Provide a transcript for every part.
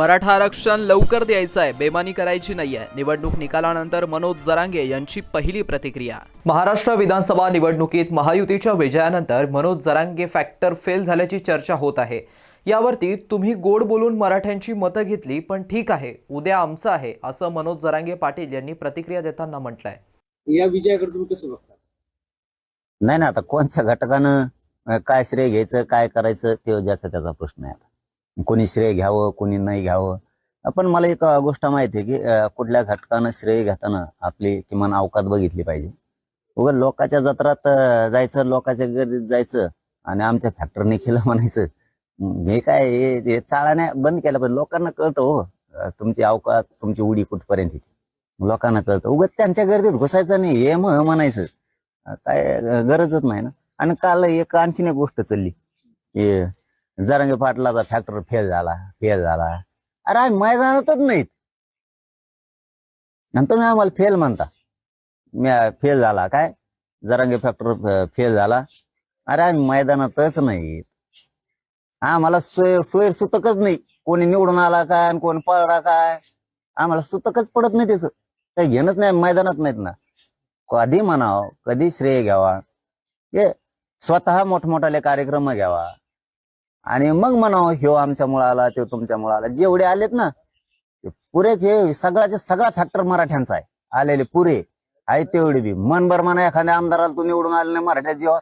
मराठा आरक्षण लवकर द्यायचं आहे बेमानी करायची नाहीये निवडणूक निकालानंतर मनोज जरांगे यांची पहिली प्रतिक्रिया. महाराष्ट्र विधानसभा निवडणुकीत महायुतीच्या विजयानंतर मनोज जरांगे फॅक्टर फेल झाल्याची चर्चा होत आहे. यावरती तुम्ही गोड बोलून मराठ्यांची मतं घेतली पण ठीक आहे उद्या आमचं आहे असं मनोज जरांगे पाटील यांनी प्रतिक्रिया देताना म्हटलंय. या विजयाकडे तुम्ही कसं बघता? नाही ना आता कोणत्या घटकानं काय श्रेय घ्यायचं काय करायचं ते ज्याचा त्याचा प्रश्न आहे आता. कोणी श्रेय घ्यावं कोणी नाही घ्यावं. पण मला एक गोष्ट माहिती आहे की कुठल्या घटकानं श्रेय घेताना आपली किमान अवकात बघितली पाहिजे. उगा लोकांच्या जत्रात जायचं लोकांच्या गर्दीत जायचं आणि आमच्या फॅक्टरने केलं म्हणायचं. हे काय हे चाळाने बंद केलं पाहिजे. लोकांना कळतं हो तुमची अवकात तुमची उडी कुठपर्यंत येते. लोकांना कळतं. उगत त्यांच्या गर्दीत घुसायचं नाही हे मग म्हणायचं. काय गरजच नाही ना. आणि काल एक आणखीन एक गोष्ट चालली की जरंगे पाटलाचा फॅक्टर फेल झाला फेल झाला. अरे आम्ही मैदानातच नाहीत. आणि तुम्ही आम्हाला फेल म्हणता. फेल झाला काय? जरांगे फॅक्टर फेल झाला. अरे आम्ही मैदानातच नाहीत. आम्हाला सोय सोयर सुतकच नाही. कोणी निवडून आला काय आणि कोण पळला काय? आम्हाला सुतकच पडत नाही त्याचं. काही घेणंच नाही मैदानात नाहीत ना. कधी म्हणावं कधी श्रेय घ्यावा. हे स्वतः मोठमोठाले कार्यक्रम घ्यावा. आणि मग म्हणावं ह्यो आमच्या मुळाला तो तुमच्या मुळाला जेवढे आलेत ना पुरेच हे सगळ्याचे सगळा फॅक्टर मराठ्यांचा आहे. आलेले पुरे आहे तेवढे बी. मनभर म्हणा एखाद्या आमदाराला तुम्ही निवडून आले नाही मराठ्या जीवावर.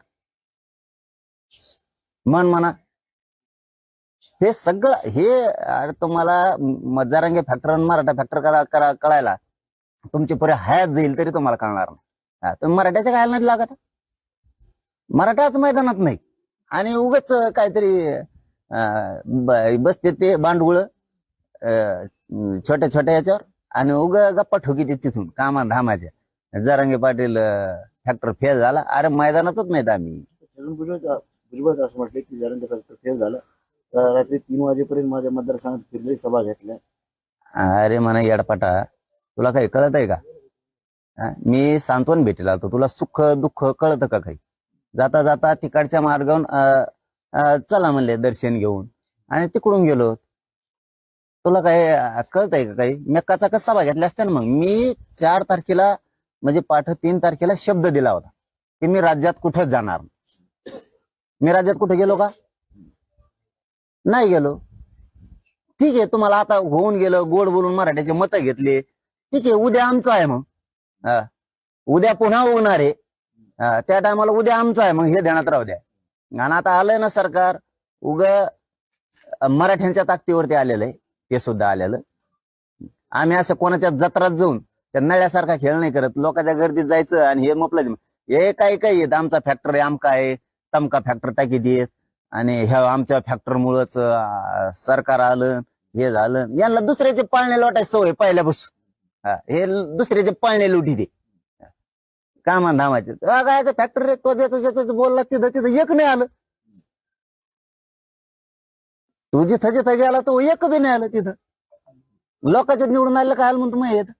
मन म्हणा. हे सगळं हे तुम्हाला मजारांगे फॅक्टर आणि मराठा फॅक्टर करा करा कळायला तुमची पुरे हयात जाईल तरी तुम्हाला कळणार नाही. तुम्ही मराठ्याच्या काय नाही लागत? मराठाच मैदानात नाही. आणि उगाच काहीतरी अं, बसते ते बांडगुळ छोट्या छोट्या याच्यावर. आणि उग गप्पा ठोकी ते तिथून कामा धामाच्या. जरांगे पाटील फॅक्टर फेल झाला. अरे मैदानातच नाहीत आम्ही. छगन भुजबळ भुजबळ असं म्हटलं की जरांगे फॅक्टर फेल झालं. तर रात्री तीन वाजेपर्यंत माझ्या मतदारसंघात फिरले सभा घेतल्या. अरे म्हणा येडपाटा तुला काही कळत आहे का? हा? मी सांत्वन भेटेल आलतो तुला सुख दुःख कळतं का काही? जाता जाता तिकडच्या मार्गावर अं, चला म्हणले दर्शन घेऊन. आणि तिकडून गेलो. तुला काय कळतंय का काही? मेक्काचा कसा सभा घेतल्या असत्या ना मग? मी चार तारखेला म्हणजे पाठ तीन तारखेला शब्द दिला होता की मी राज्यात कुठंच जाणार? मी राज्यात कुठे गेलो का? नाही गेलो. ठीक आहे तुम्हाला आता होऊन गेलं गोड बोलून मराठ्याचे मतं घेतले. ठीक आहे उद्या आमचं आहे मग. उद्या पुन्हा होणार आहे. त्या टायमाला उद्या आमचं आहे मग हे ध्यानात राहू द्या. आणि आता आलंय ना सरकार उग मराठ्यांच्या ताकदीवरती आलेलं आहे ते सुद्धा आलेलं. आम्ही असं कोणाच्या जत्रात जाऊन त्या नळ्यासारखा खेळ नाही करत लोकांच्या गर्दीत जायचं आणि हे म्हटलं हे काही काही येत आमचा फॅक्टर आहे आमका आहे तमका फॅक्टर टाकी देत आणि ह्या आमच्या फॅक्टरमुळंच सरकार आलं हे झालं. यांना दुसऱ्याचे पाळणे लोटायची सवय पहिल्यापासून. हा, हे दुसऱ्याचे पाळणे लुटी दे. कामा धामाचे काय फॅक्टरी तो ज्याचं ज्याचं बोलला तिथं तिथं एक नाही आलं. तू जिथं जिथं गेला तो एक बी नाही आलं तिथं. लोकांच्या निवडून आलं काय आलं म्हणतो मग येत?